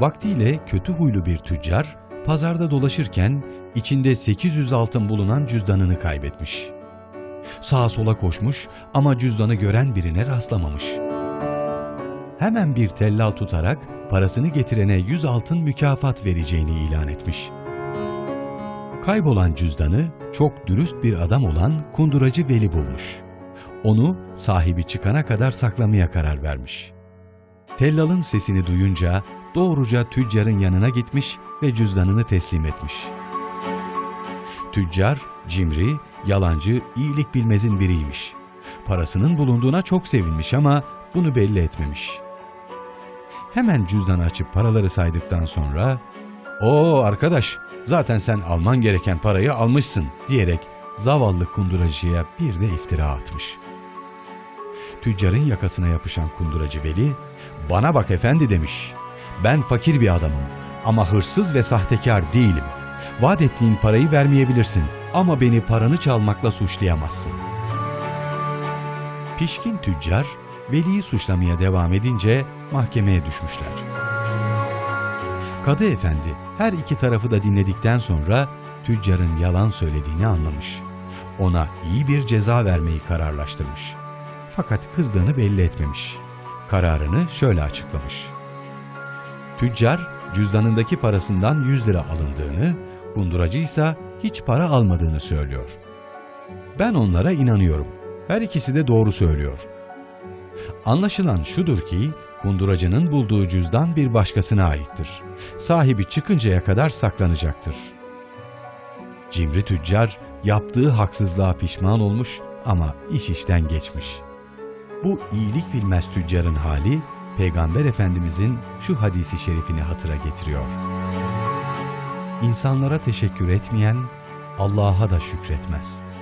Vaktiyle kötü huylu bir tüccar, pazarda dolaşırken içinde 800 altın bulunan cüzdanını kaybetmiş. Sağa sola koşmuş ama cüzdanı gören birine rastlamamış. Hemen bir tellal tutarak parasını getirene 100 altın mükafat vereceğini ilan etmiş. Kaybolan cüzdanı çok dürüst bir adam olan kunduracı Veli bulmuş. Onu sahibi çıkana kadar saklamaya karar vermiş. Tellal'ın sesini duyunca doğruca tüccarın yanına gitmiş ve cüzdanını teslim etmiş. Tüccar, cimri, yalancı, iyilik bilmezin biriymiş. Parasının bulunduğuna çok sevinmiş ama bunu belli etmemiş. Hemen cüzdanı açıp paraları saydıktan sonra ''Oo arkadaş, zaten sen alman gereken parayı almışsın.'' diyerek zavallı kunduracıya bir de iftira atmış. Tüccarın yakasına yapışan kunduracı Veli, ''Bana bak efendi'' demiş. ''Ben fakir bir adamım ama hırsız ve sahtekar değilim. Vaat ettiğin parayı vermeyebilirsin ama beni paranı çalmakla suçlayamazsın.'' Pişkin tüccar, Veli'yi suçlamaya devam edince mahkemeye düşmüşler. Kadı efendi her iki tarafı da dinledikten sonra tüccarın yalan söylediğini anlamış. Ona iyi bir ceza vermeyi kararlaştırmış. Fakat kızdığını belli etmemiş. Kararını şöyle açıklamış. Tüccar cüzdanındaki parasından 100 lira alındığını, kunduracı ise hiç para almadığını söylüyor. Ben onlara inanıyorum. Her ikisi de doğru söylüyor. Anlaşılan şudur ki kunduracının bulduğu cüzdan bir başkasına aittir. Sahibi çıkıncaya kadar saklanacaktır. Cimri tüccar yaptığı haksızlığa pişman olmuş ama iş işten geçmiş. Bu iyilik bilmez tüccarın hali Peygamber Efendimizin şu hadisi şerifini hatıra getiriyor. İnsanlara teşekkür etmeyen Allah'a da şükretmez.''